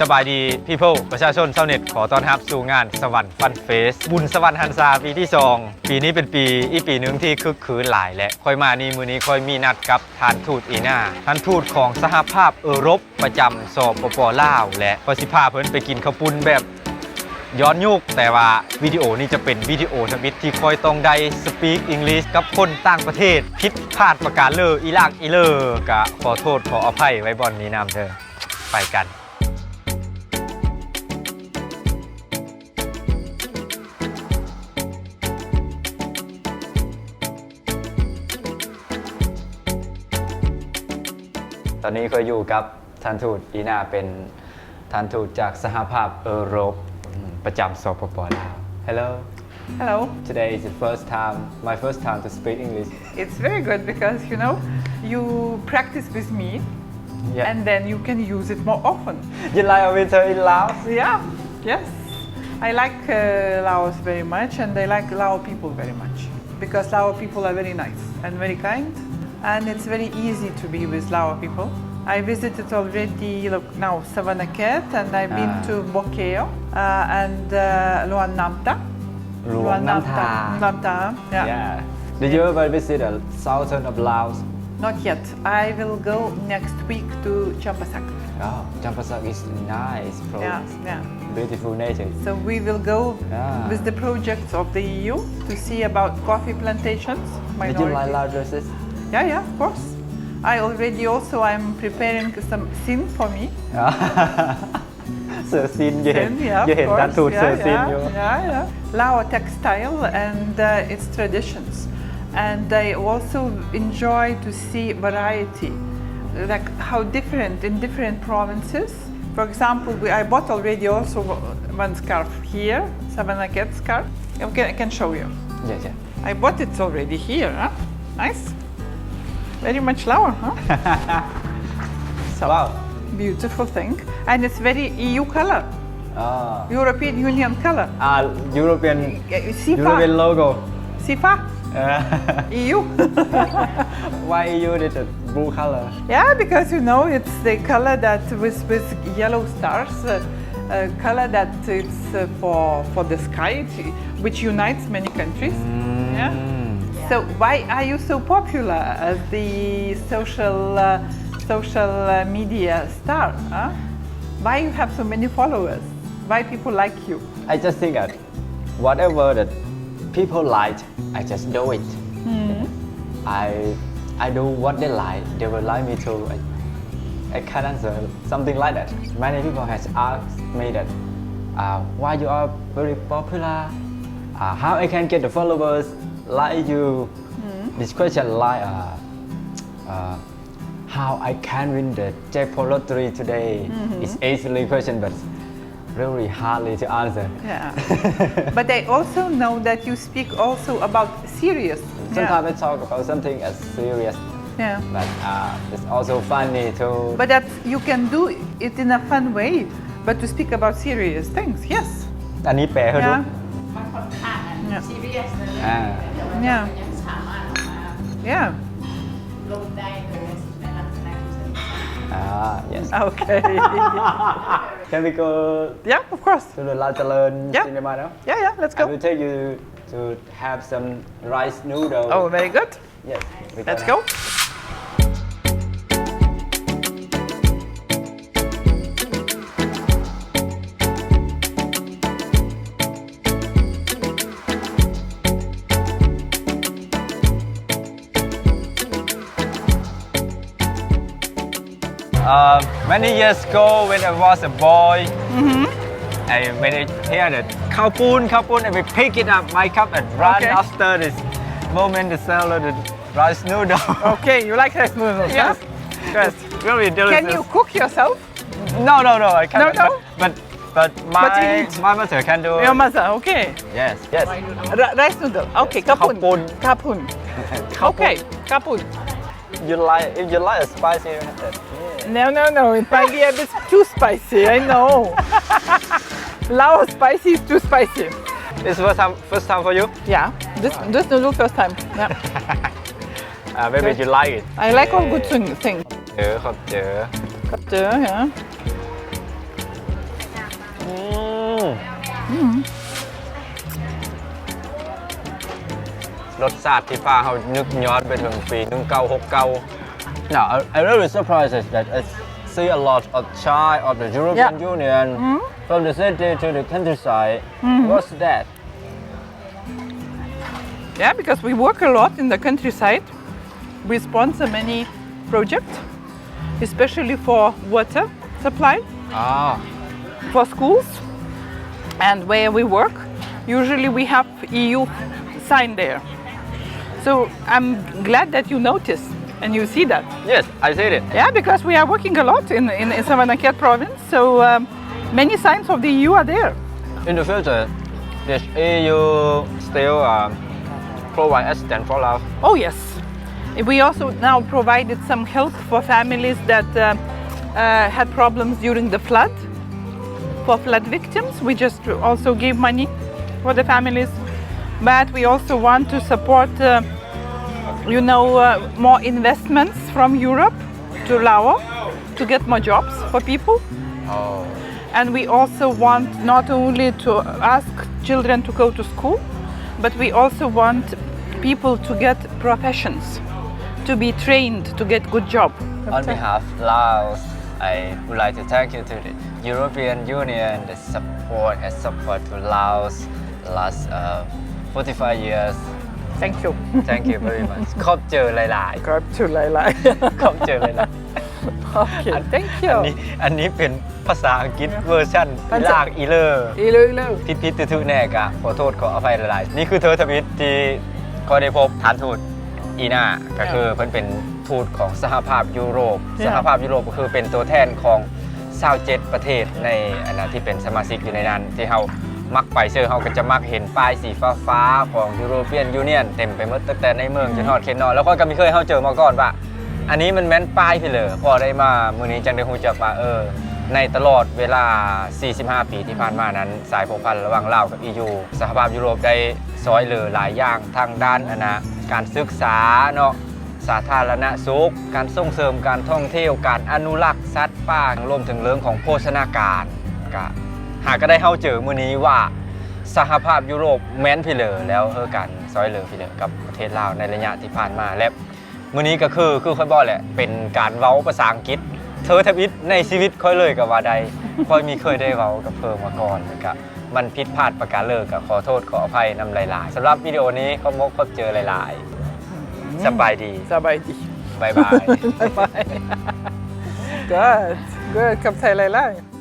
สบายดี people ประชาชนชาวเน็ต ขอต้อนรับสู่งานสวรรค์ฟันเฟส บุญสวรรค์ฮันซาปีที่2ปีนี้เป็นปีอีปีหนึ่งที่คึกคืนหลายและค่อยมานี่มือนี้ค่อยมีนัดกับทานทูตอีนาทานทูตของสหภาพเอรบประจำสอบปปลาวและพอสิพาเพิ่นไปกินข้าวปุ้นแบบย้อนยุคแต่ว่าวิดีโอนี้จะเป็นวิดีโอทวิตที่คอยต้องได้สปีกอังกฤษกับคนต่างประเทศผิดพลาดประการเลออีลากอีเลอกะขอโทษขออภัยไว้บอนนี้นำเธอ ไปกัน ตอนนี้ก็อยู่กับท่านทูตอีนาเป็นท่านทูตจากสหภาพเออโรปอืมประจำสปปลาว Hello Hello. today is the first time my first time to speak English It's very good because you know you practice with me yeah and then you can use it more often. you like winter in Laos Yeah. Yes. I like uh, Laos very much and I like Lao people very much because Lao people are very nice and very kind and it's very easy to be with Lao people. I visited already look, now Savannakhet and I've been Ah. to Bokeo uh, and uh, Luan Namta. Luang Namta. Namta. Yeah. yeah did you ever visit the southern of Laos not yet. I will go next week to Champasak. Oh, Champasak is nice place. Yeah, yeah. Beautiful nature. So we will go with the projects of the EU to see about coffee plantations. Did you like minorities. dresses? Yeah, yeah, of course. I already also I'm preparing some sin for me. Sir Sin, you yeah, yeah, yeah, yeah, yeah. Lao textile and uh, its traditions and I also enjoy to see variety, like how different in different provinces. For example, we, I bought already also one scarf here, Savanaket scarf. Okay, I can show you. Yeah, yeah. I bought it already here. Huh? Nice. Very much lower, huh? so, wow. Beautiful thing. And it's very EU color. Ah. European Union color. Ah, European, European logo. SIFA. EU. Why EU is a blue color? Yeah, because you know it's the color that with with yellow stars. Uh, uh, color that it's uh, for for the sky, which unites many countries. Mm. Yeah? yeah. So why are you so popular as the social uh, social uh, media star? Huh? Why you have so many followers? Why people like you? I just think that whatever that people like I just do it. I I do what they like they will like me too. I, I can't answer something like that. Many people has asked me that uh, why you are very popular? Uh, how I can get the followers like you? This question like uh, uh, how I can win the jackpot lottery today? Is easily question but really hardly to answer Yeah. but I also know that you speak also about serious. Sometimes I talk about something as serious, Yeah. yeah. but uh, it's also funny too. But that you can do it in a fun way. But to speak about serious things, yes. อันนี้แปลให้ดู Yeah. มันค่อนข้างอะซีเรียสนะ อ่า แต่ว่า เนี่ย มันยังสามารถออกมา Yeah. ลงได้โดย ย อ่า yes Okay. can we go yeah, of course. to the La Jalern Yeah. cinema now Yeah, yeah. Let's I go. will take you to have some rice noodle Oh, very good. yes we Let's go. Um, many years ago, when I was a boy, mm-hmm. I, when I hear the kapoon, kapoon, and we pick it up, my cup, and run okay. after this moment to sell the rice noodle. okay, you like rice noodle? Yeah. Yes, really delicious. Can you cook yourself? No, no, no, I can't. No, no? But, but, but my, but my mother can do Your mother, okay. Yes, yes. Rice noodle, okay, yes. kapoon. Kapoon. Kapoon. Okay, kapoon. You like, if you like a spicy, you have that. No, no, no. It might be a bit too spicy. I know. Lao spicy is too spicy. It's first time first time for you. Yeah, this this noodle first time. Yeah. Uh, maybe Good. you like it. I like all good thing- things. เจอครับเจอ Kapte, yeah. อืมรสชาติที่พาเขานึกย้อนไปถึงปี 1969 now, I, I really surprised that I see a lot of Chai of the European Yeah. Union from the city to the countryside. What's that? Yeah, because we work a lot in the countryside. We sponsor many projects, especially for water supply, Ah, for schools, and where we work. Usually we have EU sign there. So I'm glad that you notice and you see that. yes, I see it. Yeah, because we are working a lot in, in, in Savannakhet province, so um, many signs of the EU are there. In the future, this EU still um, provide assistance for us. Oh, yes. We also now provided some help for families that uh, uh, had problems during the flood. For flood victims, we just also gave money for the families. But we also want to support, uh, you know, uh, more investments from Europe to Laos to get more jobs for people. Oh. And we also want not only to ask children to go to school, but we also want people to get professions, to be trained to get good job. On behalf of Laos, I would like to thank you to the European Union the support and support to Laos last uh, 45 years. Thank you. Thank you very much ขอบเจอหลาย Grab to Laila. ๆขอบเจอหลาย okay, thank ๆอันนี้ you. อันนี้เป็นภาษาอังกฤษเวอร์ชันภาษาลากอีเลอร์ Hello, hello. พิษพิษทุแน่กะขอโทษขออภัยหลายๆ นี่คือเธอทวิตที่ก็ได้พบฐานทูตอีนาก็คือเพิ่นเป็นทูตของสหภาพยุโรป Yeah. สหภาพยุโรปก็คือเป็นตัวแทนของ27ประเทศในอันนะที่เป็นสมาชิกอยู่ในนั้นที่เฮา มักไปเชื่อเฮาก็จะมักเห็นป้ายสีฟ้าฟ้าๆของยูโรเปียนยูเนียนเต็มไปหมดตั้งแต่ในเมืองจนฮอดเคนนอนแล้วก็มีเคยเฮาเจอมาก่อนว่า อันนี้มันแม่นป้ายพี่เลยพอได้มามือนี้จังได้ฮู้จักว่าเออ ในตลอดเวลา 45 ปีที่ผ่านมานั้น สายผูกพันระหว่างลาวกับ EU สหภาพยุโรปได้ซอยเหลือหลายอย่างทางด้านอนนะการศึกษาเนาะสาธารณสุข การส่งเสริมการท่องเที่ยว การอนุรักษ์สัตว์ป่ารวมถึงเรื่องของโภชนาการก็ หากก็ได้เข้าเจอมื้อนี้ว่าสหภาพยุโรปแม้นพี่เหลอแล้วเออการซอยเหลือพี่เหลอกับประเทศลาวในระยะที่ผ่านมาและมื้อนี้ก็คือคือค่อยบอกแหละเป็นการเว้าภาษาอังกฤษ เธอทวิตในชีวิตค่อยเลยกับว่าใดค่อยมีเคยได้เว้ากับเพิ่มมาก่อนนะครับมันผิดพลาดประการเลิกกับขอโทษขออภัยนำหลายๆสำหรับวิดีโอนี้ก็มกพบเจอหลายๆสบายดี Sabaidi. บายบาย Bye bye. good, good. Come say Laila.